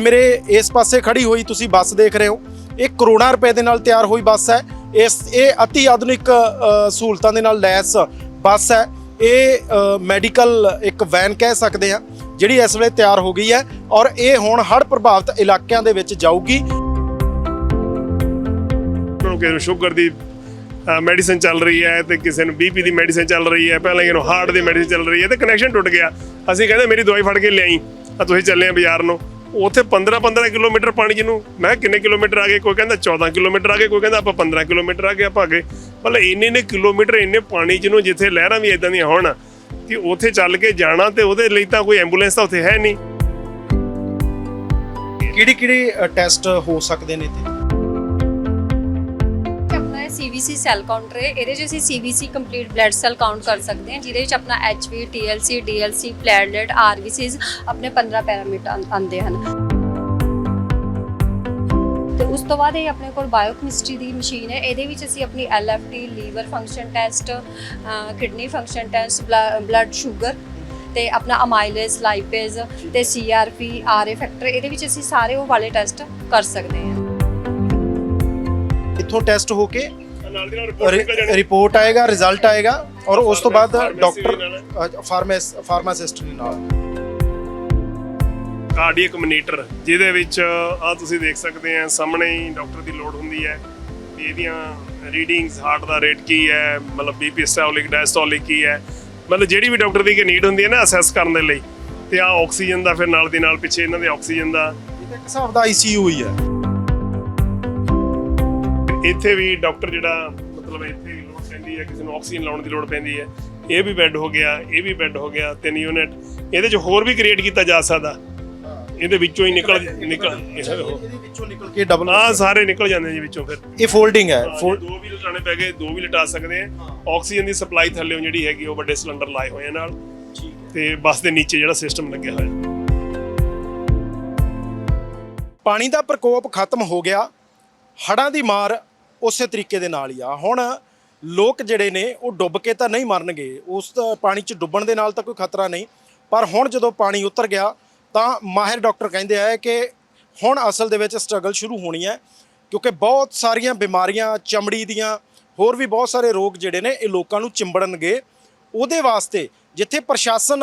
ਮੇਰੇ ਇਸ ਪਾਸੇ ਖੜੀ ਹੋਈ ਤੁਸੀਂ ਬੱਸ ਦੇਖ ਰਹੇ ਹੋ। ਇਹ ਕਰੋੜਾਂ ਰੁਪਏ ਦੇ ਨਾਲ ਤਿਆਰ ਹੋਈ ਬੱਸ ਹੈ। ਇਸ, ਇਹ ਅਤੀ ਆਧੁਨਿਕ ਸਹੂਲਤਾਂ ਦੇ ਨਾਲ ਲੈਸ ਬੱਸ ਹੈ। ਇਹ ਮੈਡੀਕਲ ਇੱਕ ਵੈਨ ਕਹਿ ਸਕਦੇ ਆ ਜਿਹੜੀ ਇਸ ਵੇਲੇ ਤਿਆਰ ਹੋ ਗਈ ਹੈ ਔਰ ਇਹ ਹੁਣ ਹੜ੍ਹ ਪ੍ਰਭਾਵਿਤ ਇਲਾਕਿਆਂ ਦੇ ਵਿੱਚ ਜਾਊਗੀ। ਕਿਸੇ ਨੂੰ ਸ਼ੂਗਰ ਦੀ ਮੈਡੀਸਨ ਚੱਲ ਰਹੀ ਹੈ ਤੇ ਕਿਸੇ ਨੂੰ ਬੀਪੀ ਦੀ ਮੈਡੀਸਨ ਚੱਲ ਰਹੀ ਹੈ, ਪਹਿਲਾਂ ਇਹਨੂੰ ਹਾਰਟ ਦੀ ਮੈਡੀਸਨ ਚੱਲ ਰਹੀ ਹੈ ਤੇ ਕਨੈਕਸ਼ਨ ਟੁੱਟ ਗਿਆ। ਅਸੀਂ ਕਹਿੰਦੇ, ਮੇਰੀ ਦਵਾਈ ਫੜ ਕੇ ਲਿਆਈ। ਆ ਤੁਸੀਂ ਚੱਲੇ ਆ ਬਾਜ਼ਾਰ ਨੂੰ। ਉੱਥੇ 15 15 ਕਿਲੋਮੀਟਰ ਪਾਣੀ ਜਿਹਨੂੰ ਮੈਂ ਕਿਹਾ ਕਿੰਨੇ ਕਿਲੋਮੀਟਰ ਆ ਗਏ, ਕੋਈ ਕਹਿੰਦਾ 14 ਕਿਲੋਮੀਟਰ ਆ ਗਏ, ਕੋਈ ਕਹਿੰਦਾ ਆਪਾਂ 15 ਕਿਲੋਮੀਟਰ ਆ ਗਏ ਆਪਾਂ ਗਏ। ਮਤਲਬ ਇੰਨੇ ਨੇ ਕਿਲੋਮੀਟਰ, ਇੰਨੇ ਪਾਣੀ ਜਿਹਨੂੰ ਜਿੱਥੇ ਲਹਿਰਾਂ ਵੀ ਇਦਾਂ ਦੀਆਂ ਹੋਣ, ਕਿ ਉੱਥੇ ਚੱਲ ਕੇ ਜਾਣਾ ਤੇ ਉਹਦੇ ਲਈ ਤਾਂ ਕੋਈ ਐਂਬੂਲੈਂਸ ਤਾਂ ਉੱਥੇ ਹੈ ਨਹੀਂ। ਕਿਹੜੀ ਕਿਹੜੀ ਟੈਸਟ ਹੋ ਸਕਦੇ ਨੇ ਤੇ ਸੀਵੀਸੀ ਸੈੱਲ ਕਾਊਂਟਰ ਹੈ ਇਹਦੇ 'ਚ ਅਸੀਂ ਸੀਵੀਸੀ ਕੰਪਲੀਟ ਬਲੱਡ ਸੈੱਲ ਕਾਊਂਟ ਕਰ ਸਕਦੇ ਹਾਂ, ਜਿਹਦੇ ਵਿੱਚ ਆਪਣਾ ਐਚਪੀ ਟੀਐਲਸੀ ਡੀਐਲਸੀ ਪਲੇਟਲੇਟ ਆਰਬੀਸੀਜ਼ ਆਪਣੇ 15 ਪੈਰਾਮੀਟਰ ਆਉਂਦੇ ਹਨ। ਤੇ ਉਸ ਤੋਂ ਬਾਅਦ ਇਹ ਆਪਣੇ ਕੋਲ ਬਾਇਓਕੈਮਿਸਟਰੀ ਦੀ ਮਸ਼ੀਨ ਹੈ। ਇਹਦੇ ਵਿੱਚ ਅਸੀਂ ਆਪਣੀ LFT liver function test kidney function test blood sugar ਤੇ ਆਪਣਾ ਅਮਾਈਲੇਜ਼ ਲਾਈਪੇਜ਼ ਤੇ ਸੀਆਰਪੀ ਆਰਏ ਫੈਕਟਰ ਇਹਦੇ ਵਿੱਚ ਅਸੀਂ ਸਾਰੇ ਉਹ ਵਾਲੇ ਟੈਸਟ ਕਰ ਸਕਦੇ ਹਾਂ। ਇੱਥੋਂ ਟੈਸਟ ਹੋ ਕੇ ਨਾਲ ਦੀ ਨਾਲ ਰਿਪੋਰਟ ਨਿਕਲ ਜਾਣੀ। ਰਿਪੋਰਟ ਆਏਗਾ ਰਿਜ਼ਲਟ ਆਏਗਾ ਔਰ ਉਸ ਤੋਂ ਬਾਅਦ Pharmacy ਡਾਕਟਰ। ਫਾਰਮਾਸ ਫਾਰਮਾਸਿਸਟ ਦੇ ਨਾਲ। ਕਾਰਡੀਅਕ ਮਨੀਟਰ ਜਿਹਦੇ ਵਿੱਚ ਆ ਤੁਸੀਂ ਦੇਖ ਸਕਦੇ ਆ ਸਾਹਮਣੇ ਹੀ ਡਾਕਟਰ ਦੀ ਲੋੜ ਹੁੰਦੀ ਹੈ। ਵੀ ਇਹਦੀਆਂ ਰੀਡਿੰਗਸ ਹਾਰਟ ਦਾ ਰੇਟ ਕੀ ਹੈ ਮਤਲਬ ਬੀਪੀ ਸਿਸਟੋਲਿਕ ਡਾਇਸਟੋਲਿਕ ਕੀ ਹੈ। ਮਤਲਬ ਜਿਹੜੀ ਵੀ ਡਾਕਟਰ ਦੀ ਕਿ ਨੀਡ ਹੁੰਦੀ ਹੈ ਨਾ ਅਸੈਸ ਕਰਨ ਦੇ ਲਈ। ਤੇ ਆ ਆਕਸੀਜਨ ਦਾ ਫਿਰ ਨਾਲ ਦੀ ਨਾਲ ਪਿੱਛੇ ਇਹਨਾਂ ਦੇ ਆਕਸੀਜਨ ਦਾ। ਇਹ ਤਾਂ ਇੱਕ ਹਿਸਾਬ ਦਾ ਆਈਸੀਯੂ ਹੀ ਹੈ। ਇੱਥੇ ਵੀ ਡਾਕਟਰ ਜਿਹੜਾ ਮਤਲਬ ਇੱਥੇ ਵੀ ਲੋੜ ਪੈਂਦੀ ਹੈ ਕਿਸੇ ਨੂੰ ਆਕਸੀਜਨ ਲਾਉਣ ਦੀ ਲੋੜ ਪੈਂਦੀ ਹੈ। ਇਹ ਵੀ ਬੈੱਡ ਹੋ ਗਿਆ ਇਹ ਵੀ ਬੈੱਡ ਹੋ ਗਿਆ ਤਿੰਨ ਯੂਨਿਟ। ਇਹਦੇ ਚ ਹੋਰ ਵੀ ਕ੍ਰੀਏਟ ਕੀਤਾ ਜਾ ਸਕਦਾ। ਇਹਦੇ ਵਿੱਚੋਂ ਹੀ ਨਿਕਲ ਨਿਕਲ ਇਹਦੇ ਵਿੱਚੋਂ ਨਿਕਲ ਕੇ ਡਬਲ ਆ ਸਾਰੇ ਨਿਕਲ ਜਾਂਦੇ ਜੀ ਵਿੱਚੋਂ ਫਿਰ। ਇਹ ਫੋਲਡਿੰਗ ਹੈ। ਦੋ ਵੀ ਲਟਾਣੇ ਪੈ ਗਏ ਦੋ ਵੀ ਲਟਾ ਸਕਦੇ ਆ। ਆਕਸੀਜਨ ਦੀ ਸਪਲਾਈ ਥੱਲੇੋਂ ਜਿਹੜੀ ਹੈਗੀ ਉਹ ਵੱਡੇ ਸਿਲੰਡਰ ਲਾਏ ਹੋਏ ਆ ਨਾਲ। ਤੇ ਬੱਸ ਦੇ ਨੀਚੇ ਜਿਹੜਾ ਸਿਸਟਮ ਲੱਗਿਆ ਹੋਇਆ। ਪਾਣੀ ਦਾ ਪ੍ਰਕੋਪ ਖਤਮ ਹੋ ਗਿਆ। ਹੜਾਂ ਦੀ ਮਾਰ ਉਸੇ ਤਰੀਕੇ ਦੇ ਨਾਲ ਹੀ ਆ। ਹੁਣ ਲੋਕ ਜਿਹੜੇ ਨੇ, ਉਹ ਡੁੱਬ ਕੇ ਤਾਂ ਨਹੀਂ ਮਰਨਗੇ। ਉਸ ਪਾਣੀ 'ਚ ਡੁੱਬਣ ਦੇ ਨਾਲ ਤਾਂ ਕੋਈ ਖਤਰਾ ਨਹੀਂ। ਪਰ ਹੁਣ ਜਦੋਂ ਪਾਣੀ ਉਤਰ ਗਿਆ, ਤਾਂ ਮਾਹਿਰ ਡਾਕਟਰ ਕਹਿੰਦੇ ਆ ਕਿ ਹੁਣ ਅਸਲ ਦੇ ਵਿੱਚ ਸਟਰਗਲ ਸ਼ੁਰੂ ਹੋਣੀ ਹੈ। ਕਿਉਂਕਿ ਬਹੁਤ ਸਾਰੀਆਂ ਬਿਮਾਰੀਆਂ, ਚਮੜੀ ਦੀਆਂ, ਹੋਰ ਵੀ ਬਹੁਤ ਸਾਰੇ ਰੋਗ ਜਿਹੜੇ ਨੇ, ਇਹ ਲੋਕਾਂ ਨੂੰ ਚਿੰਬੜਨਗੇ। ਉਹਦੇ ਵਾਸਤੇ ਜਿੱਥੇ ਪ੍ਰਸ਼ਾਸਨ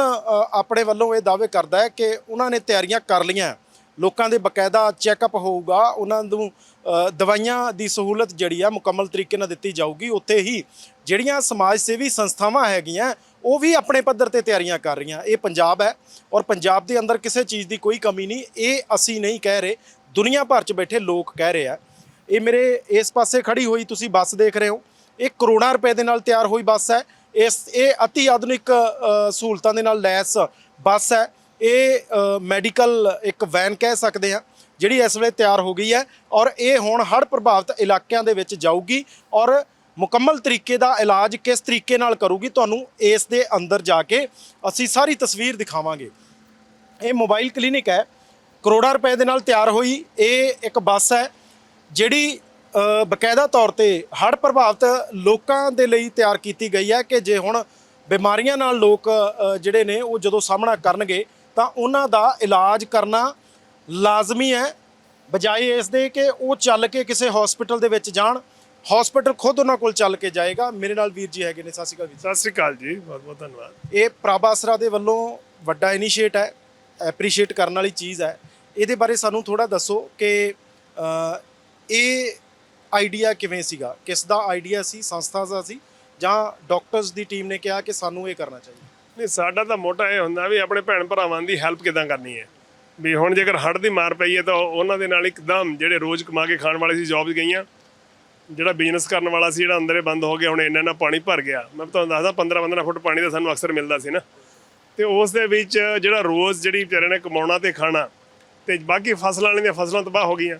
ਆਪਣੇ ਵੱਲੋਂ ਇਹ ਦਾਅਵੇ ਕਰਦਾ ਹੈ ਕਿ ਉਹਨਾਂ ਨੇ ਤਿਆਰੀਆਂ ਕਰ ਲਈਆਂ। ਲੋਕਾਂ ਦੇ ਬਕਾਇਦਾ ਚੈੱਕਅਪ ਹੋਊਗਾ, ਉਹਨਾਂ ਨੂੰ ਦਵਾਈਆਂ ਦੀ ਸਹੂਲਤ ਜਿਹੜੀ ਆ ਮੁਕੰਮਲ ਤਰੀਕੇ ਨਾਲ ਦਿੱਤੀ ਜਾਊਗੀ। ਉੱਥੇ ਹੀ ਜਿਹੜੀਆਂ ਸਮਾਜ ਸੇਵੀ ਸੰਸਥਾਵਾਂ ਹੈਗੀਆਂ, ਉਹ ਵੀ ਆਪਣੇ ਪੱਧਰ ਤੇ ਤਿਆਰੀਆਂ ਕਰ ਰਹੀਆਂ। ਇਹ ਪੰਜਾਬ ਹੈ ਔਰ ਪੰਜਾਬ ਦੇ ਅੰਦਰ ਕਿਸੇ ਚੀਜ਼ ਦੀ ਕੋਈ ਕਮੀ ਨਹੀਂ। ਇਹ ਅਸੀਂ ਨਹੀਂ ਕਹਿ ਰਹੇ, ਦੁਨੀਆ ਭਰ 'ਚ ਬੈਠੇ ਲੋਕ ਕਹਿ ਰਹੇ ਆ। ਇਹ ਮੇਰੇ ਇਸ ਪਾਸੇ ਖੜੀ ਹੋਈ ਤੁਸੀਂ ਬੱਸ ਦੇਖ ਰਹੇ ਹੋ। ਇਹ ਕਰੋੜਾਂ ਰੁਪਏ ਦੇ ਨਾਲ ਤਿਆਰ ਹੋਈ ਬੱਸ ਹੈ। ਇਸ, ਇਹ ਅਤੀ ਆਧੁਨਿਕ ਸਹੂਲਤਾਂ ਦੇ ਨਾਲ ਲੈਸ ਬੱਸ ਹੈ। ਇਹ ਮੈਡੀਕਲ ਇੱਕ ਵੈਨ ਕਹਿ ਸਕਦੇ ਆ ਜਿਹੜੀ ਇਸ ਵੇਲੇ ਤਿਆਰ ਹੋ ਗਈ ਹੈ ਔਰ ਇਹ ਹੁਣ ਹੜ੍ਹ ਪ੍ਰਭਾਵਿਤ ਇਲਾਕਿਆਂ ਦੇ ਵਿੱਚ ਜਾਊਗੀ ਔਰ ਮੁਕੰਮਲ ਤਰੀਕੇ ਦਾ ਇਲਾਜ ਕਿਸ ਤਰੀਕੇ ਨਾਲ ਕਰੂਗੀ ਤੁਹਾਨੂੰ ਇਸ ਦੇ ਅੰਦਰ ਜਾ ਕੇ ਅਸੀਂ ਸਾਰੀ ਤਸਵੀਰ ਦਿਖਾਵਾਂਗੇ। ਇਹ ਮੋਬਾਈਲ ਕਲੀਨਿਕ ਹੈ ਕਰੋੜਾਂ ਰੁਪਏ ਦੇ ਨਾਲ ਤਿਆਰ ਹੋਈ ਇਹ ਇੱਕ ਬੱਸ ਹੈ ਜਿਹੜੀ ਅ, ਬਕਾਇਦਾ ਤੌਰ ਤੇ ਹੜ੍ਹ ਪ੍ਰਭਾਵਿਤ ਲੋਕਾਂ ਦੇ ਲਈ ਤਿਆਰ ਕੀਤੀ ਗਈ ਹੈ ਕਿ ਜੇ ਹੁਣ ਬਿਮਾਰੀਆਂ ਨਾਲ ਲੋਕ ਜਿਹੜੇ ਨੇ ਉਹ ਜਦੋਂ ਸਾਹਮਣਾ ਕਰਨਗੇ ਤਾਂ ਉਹਨਾਂ ਦਾ ਇਲਾਜ ਕਰਨਾ ਲਾਜ਼ਮੀ ਹੈ। ਬਜਾਏ ਇਸ ਦੇ ਕਿ ਉਹ ਚੱਲ ਕੇ ਕਿਸੇ ਹਸਪੀਟਲ ਦੇ ਵਿੱਚ ਜਾਣ। ਹਸਪੀਟਲ ਖੁਦ ਉਹਨਾਂ ਕੋਲ ਚੱਲ ਕੇ ਜਾਏਗਾ। ਮੇਰੇ ਨਾਲ ਵੀਰ ਜੀ ਹੈਗੇ ਨੇ। ਸਤਿ ਸ਼੍ਰੀ ਅਕਾਲ ਵੀਰ ਜੀ। ਸਤਿ ਸ੍ਰੀ ਅਕਾਲ ਜੀ। ਬਹੁਤ ਬਹੁਤ ਧੰਨਵਾਦ। ਇਹ ਪ੍ਰਭਾਸਰਾ ਦੇ ਵੱਲੋਂ ਵੱਡਾ ਇਨੀਸ਼ੀਏਟ ਹੈ। ਐਪਰੀਸ਼ੀਏਟ ਕਰਨ ਵਾਲੀ ਚੀਜ਼ ਹੈ। ਇਹਦੇ ਬਾਰੇ ਸਾਨੂੰ ਥੋੜਾ ਦੱਸੋ ਕਿ ਅ, ਇਹ ਆਈਡੀਆ ਕਿਵੇਂ ਸੀਗਾ? ਕਿਸ ਦਾ ਆਈਡੀਆ ਸੀ? ਸੰਸਥਾ ਦਾ ਸੀ? ਜਾਂ ਡਾਕਟਰਸ ਦੀ ਟੀਮ ਨੇ ਕਿਹਾ ਕਿ ਸਾਨੂੰ ਇਹ ਕਰਨਾ ਚਾਹੀਦਾ? ਨਹੀਂ, ਸਾਡਾ ਤਾਂ ਮੋਟਾ ਇਹ ਹੁੰਦਾ ਵੀ ਆਪਣੇ ਭੈਣ ਭਰਾਵਾਂ ਦੀ ਹੈਲਪ ਕਿਦਾਂ ਕਰਨੀ ਹੈ? ਵੀ ਹੁਣ ਜੇਕਰ ਹੜ੍ਹ ਦੀ ਮਾਰ ਪਈ ਹੈ ਤਾਂ ਉਹਨਾਂ ਦੇ ਨਾਲ ਇੱਕਦਮ ਜਿਹੜੇ ਰੋਜ਼ ਕਮਾ ਕੇ ਖਾਣ ਵਾਲੇ ਸੀ ਜੌਬਸ ਗਈਆਂ। ਜਿਹੜਾ ਬਿਜ਼ਨਸ ਕਰਨ ਵਾਲਾ ਸੀ, ਜਿਹੜਾ ਅੰਦਰੇ ਬੰਦ ਹੋ ਗਿਆ, ਹੁਣ ਇੰਨਾ ਇੰਨਾ ਪਾਣੀ ਭਰ ਗਿਆ। ਮੈਂ ਤੁਹਾਨੂੰ ਦੱਸਦਾ 15 15 ਫੁੱਟ ਪਾਣੀ ਦਾ ਸਾਨੂੰ ਅਕਸਰ ਮਿਲਦਾ ਸੀ ਨਾ। ਤੇ ਉਸ ਦੇ ਵਿੱਚ ਜਿਹੜਾ ਰੋਜ਼ ਜਿਹੜੀ ਵਿਚਾਰੇ ਨੇ ਕਮਾਉਣਾ ਤੇ ਖਾਣਾ, ਤੇ ਬਾਕੀ ਫਸਲਾਂ ਵਾਲੀਆਂ ਦੀਆਂ ਫਸਲਾਂ ਤਬਾਹ ਹੋ ਗਈਆਂ।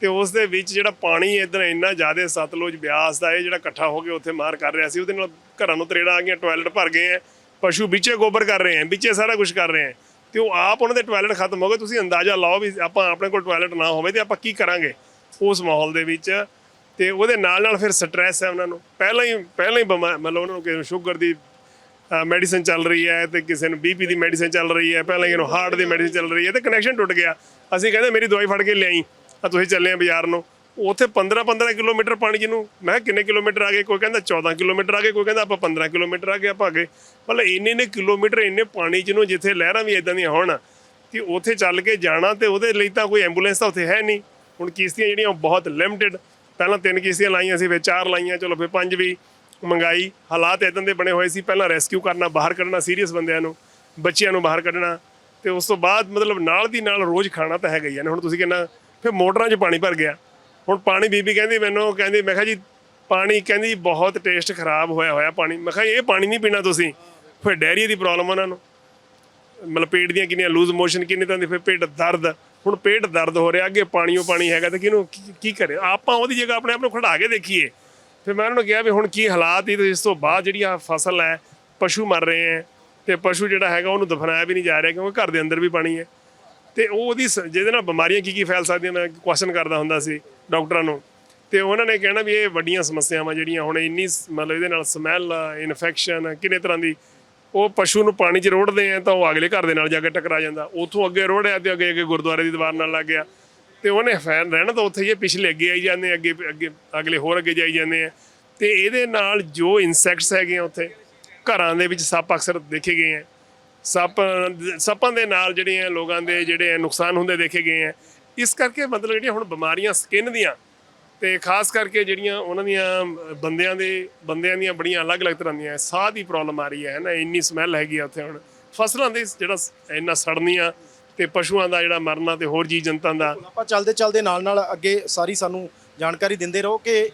ਤੇ ਉਸ ਦੇ ਵਿੱਚ ਜਿਹੜਾ ਪਾਣੀ ਇਧਰ ਇੰਨਾ ਜ਼ਿਆਦਾ ਸਤਲੁਜ ਬਿਆਸ ਦਾ ਇਹ ਜਿਹੜਾ ਇਕੱਠਾ ਹੋ ਕੇ ਉੱਥੇ ਮਾਰ ਕਰ ਰਿਹਾ ਸੀ, ਉਹਦੇ ਨਾਲ ਘਰਾਂ ਨੂੰ ਤਰੇੜਾਂ ਆ ਗਈਆਂ ਟਾਇਲਟ ਭਰ ਗਏ ਆ ਪਸ਼ੂ ਵਿੱਚੇ ਗੋਬਰ ਕਰ ਰਹੇ ਆ ਵਿੱਚੇ ਸਾਰਾ ਕੁਝ ਕਰ ਰਹੇ ਆ ਤੇ ਉਹ ਆਪ ਉਹਨਾਂ ਦੇ ਟਾਇਲਟ ਖਤਮ ਹੋ ਗਏ, ਤੁਸੀਂ ਅੰਦਾਜ਼ਾ ਲਾਓ ਵੀ ਆਪਾਂ ਆਪਣੇ ਕੋਲ ਟਾਇਲਟ ਨਾ ਹੋਵੇ ਤੇ ਆਪਾਂ ਕੀ ਕਰਾਂਗੇ ਉਸ ਮਾਹੌਲ ਦੇ ਵਿੱਚ। ਤੇ ਉਹਦੇ ਨਾਲ ਨਾਲ ਫਿਰ ਸਟ੍ਰੈਸ ਹੈ ਉਹਨਾਂ ਨੂੰ। ਪਹਿਲਾਂ ਹੀ ਪਹਿਲਾਂ ਹੀ ਬਿਮਾ- ਮਤਲਬ ਉਹਨਾਂ ਨੂੰ ਕਿਸੇ ਨੂੰ ਸ਼ੂਗਰ ਦੀ ਮੈਡੀਸਨ ਚੱਲ ਰਹੀ ਹੈ ਤੇ ਕਿਸੇ ਨੂੰ ਬੀਪੀ ਦੀ ਮੈਡੀਸਨ ਚੱਲ ਰਹੀ ਹੈ, ਪਹਿਲਾਂ ਹੀ ਇਹਨੂੰ ਹਾਰਟ ਦੀ ਮੈਡੀਸਨ ਚੱਲ ਰਹੀ ਹੈ ਤੇ ਕਨੈਕਸ਼ਨ ਟੁੱਟ ਗਿਆ। ਅਸੀਂ ਕਹਿੰਦੇ ਮੇਰੀ ਦਵਾਈ ਫੜ ਕੇ ਲਿਆਈ ਆ ਤੁਸੀਂ ਚੱਲੇ ਆ ਬਾਜ਼ਾਰ ਨੂੰ। ਉੱਥੇ 15 15 ਕਿਲੋਮੀਟਰ ਪਾਣੀ ਜਿਹਨੂੰ, ਮੈਂ ਕਿਹਾ ਕਿੰਨੇ ਕਿਲੋਮੀਟਰ ਆ ਗਏ, ਕੋਈ ਕਹਿੰਦਾ 14 ਕਿਲੋਮੀਟਰ ਆ ਗਏ, ਕੋਈ ਕਹਿੰਦਾ ਆਪਾਂ 15 ਕਿਲੋਮੀਟਰ ਆ ਗਏ, ਆਪਾਂ ਅੱਗੇ ਮਤਲਬ ਇੰਨੇ ਇੰਨੇ ਕਿਲੋਮੀਟਰ, ਇੰਨੇ ਪਾਣੀ ਜਿਹਨੂੰ ਜਿੱਥੇ ਲਹਿਰਾਂ ਵੀ ਇਦਾਂ ਦੀਆਂ ਹੋਣ ਕਿ ਉੱਥੇ ਚੱਲ ਕੇ ਜਾਣਾ ਤੇ ਉਹਦੇ ਲਈ ਤਾਂ ਕੋਈ ਐਂਬੂਲੈਂਸ ਤਾਂ ਉੱਥੇ ਹੈ ਨਹੀਂ। ਹੁਣ ਕਿਸ਼ਤੀਆਂ ਜਿਹੜੀਆਂ ਉਹ ਬਹੁਤ ਲਿਮਟਿਡ ਪਹਿਲਾਂ ਤਿੰਨ ਕਿਸ਼ਤੀਆਂ ਲਾਈਆਂ ਸੀ, ਫਿਰ ਚਾਰ ਲਾਈਆਂ, ਚਲੋ ਫਿਰ ਪੰਜ ਵੀ ਮੰਗਾਈ। ਹਾਲਾਤ ਇਦਾਂ ਦੇ ਬਣੇ ਹੋਏ ਸੀ, ਪਹਿਲਾਂ ਰੈਸਕਿਊ ਕਰਨਾ, ਬਾਹਰ ਕੱਢਣਾ ਸੀਰੀਅਸ ਬੰਦਿਆਂ ਨੂੰ, ਬੱਚਿਆਂ ਨੂੰ ਬਾਹਰ ਕੱਢਣਾ, ਤੇ ਉਸ ਤੋਂ ਬਾਅਦ ਮਤਲਬ ਨਾਲ ਦੀ ਨਾਲ ਰੋਜ਼ ਖਾਣਾ ਤਾਂ ਹੈਗਾ ਹੀ ਆ। ਨਾ ਹੁਣ ਤੁਸੀਂ ਕਹਿੰਦਾ ਫਿਰ ਮੋਟਰਾਂ 'ਚ ਪਾਣੀ ਭਰ ਗਿਆ। ਹੁਣ ਪਾਣੀ ਬੀਬੀ ਕਹਿੰਦੀ ਮੈਨੂੰ, ਕਹਿੰਦੀ ਮੈਂ ਕਿਹਾ ਜੀ, ਪਾਣੀ ਕਹਿੰਦੀ ਬਹੁਤ ਟੇਸਟ ਖਰਾਬ ਹੋਇਆ ਹੋਇਆ ਪਾਣੀ। ਮੈਂ ਕਿਹਾ ਇਹ ਪਾਣੀ ਨਹੀਂ ਪੀਣਾ ਤੁਸੀਂ। ਫਿਰ ਡੈਰੀ ਦੀ ਪ੍ਰੋਬਲਮ ਉਹਨਾਂ ਨੂੰ। ਮਤਲਬ ਪੇਟ ਦੀਆਂ ਕਿੰਨੀਆਂ ਲੂਜ਼ ਮੋਸ਼ਨ ਕਿੰਨੇ ਤਰ੍ਹਾਂ ਦੇ ਫਿਰ ਪੇਟ ਦਰਦ, ਹੁਣ ਪੇਟ ਦਰਦ ਹੋ ਰਿਹਾ, ਅੱਗੇ ਪਾਣੀਓ ਪਾਣੀ ਹੈਗਾ ਤੇ ਕਿਹਨੂੰ ਕੀ- ਕੀ ਕਰੇ? ਆਪਾਂ ਉਹਦੀ ਜਗ੍ਹਾ ਆਪਣੇ ਆਪ ਨੂੰ ਖੜਾ ਕੇ ਦੇਖੀਏ। ਫਿਰ ਮੈਂ ਉਹਨਾਂ ਨੂੰ ਕਿਹਾ ਵੀ ਹੁਣ ਕੀ ਹਾਲਾਤ ਹੀ ਤੇ ਇਸ ਤੋਂ ਬਾਅਦ ਜਿਹੜੀ ਆ ਫਸਲ ਹੈ, ਪਸ਼ੂ ਮਰ ਰਹੇ ਹੈ, ਤੇ ਪਸ਼ੂ ਜਿਹੜਾ ਹੈਗਾ ਉਹਨੂੰ ਦਫਨਾਇਆ ਵੀ ਨਹੀਂ ਜਾ ਰਿਹਾ ਕਿਉਂਕਿ ਘਰ ਦੇ ਅੰਦਰ ਵੀ ਪਾਣੀ ਹੈ। ਤੇ ਉਹ ਉਹਦੀ ਸ- ਜਿਹਦੇ ਨਾਲ ਬਿਮਾਰੀਆਂ ਕੀ ਕੀ ਫੈਲ ਸਕਦੀਆਂ, ਮੈਂ ਕੁਐਸਚਨ ਕਰਦਾ ਹੁੰਦਾ ਸੀ ਡਾਕਟਰਾਂ ਨੂੰ। ਤੇ ਉਹਨਾਂ ਨੇ ਕਹਿਣਾ ਵੀ ਇਹ ਵੱਡੀਆਂ ਸਮੱਸਿਆਵਾਂ ਜਿਹੜੀਆਂ ਹੁਣ ਇੰਨੀ ਮਤਲਬ ਇਹਦੇ ਨਾਲ ਸਮੈਲ ਇਨਫੈਕਸ਼ਨ ਕਿੰਨੇ ਤਰ੍ਹਾਂ ਦੀ ਉਹ ਪਸ਼ੂ ਨੂੰ ਪਾਣੀ 'ਚ ਰੋੜਦੇ ਆ ਤਾਂ ਉਹ ਅਗਲੇ ਘਰ ਦੇ ਨਾਲ ਜਾ ਕੇ ਟਕਰਾ ਜਾਂਦਾ। ਉਥੋਂ ਅੱਗੇ ਰੋੜਿਆ ਤੇ ਅੱਗੇ ਅੱਗੇ ਗੁਰਦੁਆਰੇ ਦੀ ਦੀਵਾਰ ਨਾਲ ਲੱਗ ਗਿਆ। ਤੇ ਉਹਨੇ ਫੈਨ ਰਹਿਣਾ ਤਾਂ ਉੱਥੇ ਹੀ ਪਿਛਲੇ ਅੱਗੇ ਆਈ ਜਾਂਦੇ ਅੱਗੇ ਅੱਗੇ ਅਗਲੇ ਹੋਰ ਅੱਗੇ ਜਾਈ ਜਾਂਦੇ ਆ। ਤੇ ਇਹਦੇ ਨਾਲ ਜੋ ਇਨਸੈਕਟਸ ਹੈਗੇ ਆ ਉੱਥੇ, ਘਰਾਂ ਦੇ ਵਿੱਚ ਸੱਪ ਅਕਸਰ ਦੇਖੇ ਗਏ ਆ। ਸੱਪ, ਸੱਪਾਂ ਦੇ ਨਾਲ ਜਿਹੜੇ ਆ ਲੋਕਾਂ ਦੇ ਜਿਹੜੇ ਆ ਨੁਕਸਾਨ ਹੁੰਦੇ ਦੇਖੇ ਗਏ ਆ। ਇਸ ਕਰਕੇ ਮਤਲਬ ਜਿਹੜੀਆਂ ਹੁਣ ਬਿਮਾਰੀਆਂ ਸਕਿਨ ਦੀਆਂ ਤੇ ਖਾਸ ਕਰਕੇ ਜਿਹੜੀਆਂ ਉਹਨਾਂ ਦੀਆਂ ਬੰਦਿਆਂ ਦੇ ਬੰਦਿਆਂ ਦੀਆਂ ਬੜੀਆਂ ਅਲੱਗ-ਅਲੱਗ ਤਰ੍ਹਾਂ ਦੀਆਂ ਸਾਹ ਦੀ ਪ੍ਰੋਬਲਮ ਆ ਰਹੀ ਹੈ ਨਾ ਇੰਨੀ ਸਮੈਲ ਹੈਗੀ ਆ ਉੱਥੇ ਹੁਣ। ਫਸਲਾਂ ਦੇ ਜਿਹੜਾ ਇੰਨਾ ਸੜਨੀਆਂ ਤੇ ਪਸ਼ੂਆਂ ਦਾ ਜਿਹੜਾ ਮਰਨਾ ਤੇ ਹੋਰ ਜੀਵ ਜੰਤਾਂ ਦਾ ਆਪਾਂ ਚੱਲਦੇ ਚੱਲਦੇ ਨਾਲ ਨਾਲ ਅੱਗੇ ਸਾਰੀ ਸਾਨੂੰ ਜਾਣਕਾਰੀ ਦਿੰਦੇ ਰਹੋ ਕਿ